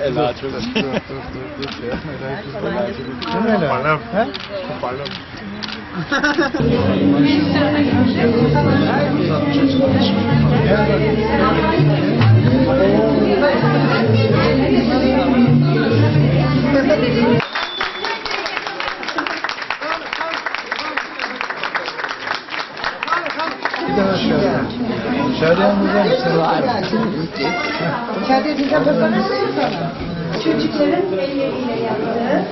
Ela çok Dur dur dur dur ya. Değil mi Ela? He? Bir daha aşağı. Şadiye'mizden Şadiye teyze babanız sana. Çocukların elleriyle yaptığı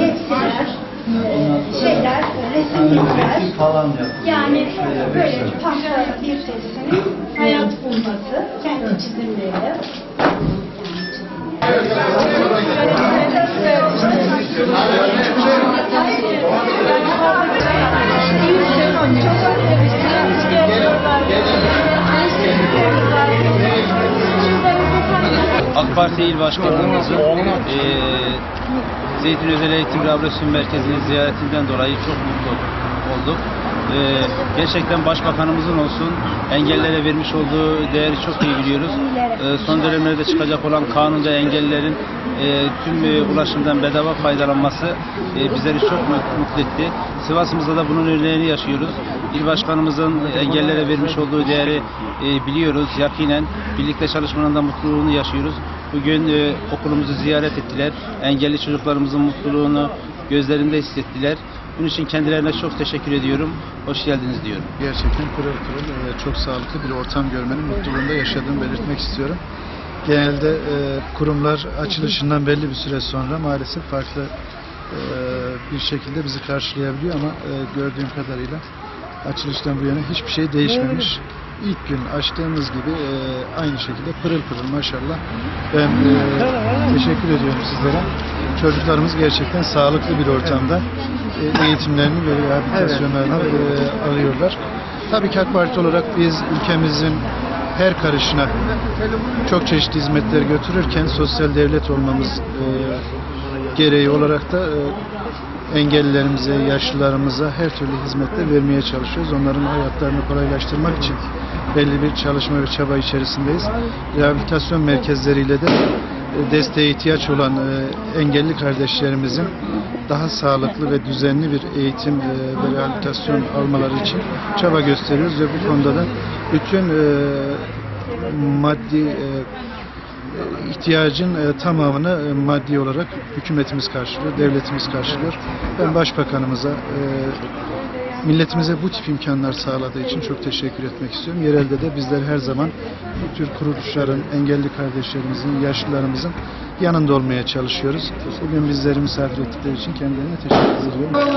hepsiler, şeyler, resimler, yani böyle tahta bir sesinin hayat bulması, AK Parti İl Başkanlığımızın eee Zeytin Özel Eğitim Rehabilitasyon Merkezi'ni ziyaretinden dolayı çok mutlu olduk. Eee, gerçekten Başbakanımızın olsun engellere vermiş olduğu değeri çok iyi biliyoruz. Eee, son dönemlerde çıkacak olan kanunda engellilerin eee, tüm eee, ulaşımdan bedava faydalanması eee, bizleri çok mut- mutlu etti. Sivas'ımızda da bunun örneğini yaşıyoruz. İl Başkanımızın engellere vermiş olduğu değeri eee, biliyoruz yakinen. Birlikte çalışmanın da mutluluğunu yaşıyoruz. Bugün e, okulumuzu ziyaret ettiler. Engelli çocuklarımızın mutluluğunu gözlerinde hissettiler. Bunun için kendilerine çok teşekkür ediyorum. Hoş geldiniz diyorum. gerçekten pırıl pırıl e, çok sağlıklı bir ortam görmenin mutluluğunda yaşadığımı belirtmek istiyorum. Genelde e, kurumlar açılışından belli bir süre sonra maalesef farklı e, bir şekilde bizi karşılayabiliyor ama e, gördüğüm kadarıyla açılıştan bu yana hiçbir şey değişmemiş. İlk gün açtığımız gibi e, aynı şekilde pırıl pırıl maşallah. Ben e, teşekkür ediyorum sizlere. Çocuklarımız gerçekten sağlıklı bir ortamda e, eğitimlerini ve rehabilitasyonlarını e, alıyorlar. Tabii ki AK Parti olarak biz ülkemizin her karışına çok çeşitli hizmetler götürürken sosyal devlet olmamız e, gereği olarak da e, engellilerimize, yaşlılarımıza her türlü hizmetler vermeye çalışıyoruz. Onların hayatlarını kolaylaştırmak için belli bir çalışma ve çaba içerisindeyiz. Rehabilitasyon merkezleriyle de e, desteğe ihtiyaç olan e, engelli kardeşlerimizin daha sağlıklı ve düzenli bir eğitim e, ve rehabilitasyon almaları için çaba gösteriyoruz ve bu konuda da bütün maddi ihtiyacın tamamını maddi olarak hükümetimiz karşılıyor, devletimiz karşılıyor. Ben başbakanımıza, milletimize bu tip imkanlar sağladığı için çok teşekkür etmek istiyorum. Yerelde de bizler her zaman bu tür kuruluşların, engelli kardeşlerimizin, yaşlılarımızın yanında olmaya çalışıyoruz. Bugün bizleri misafir ettikleri için kendilerine teşekkür ediyorum.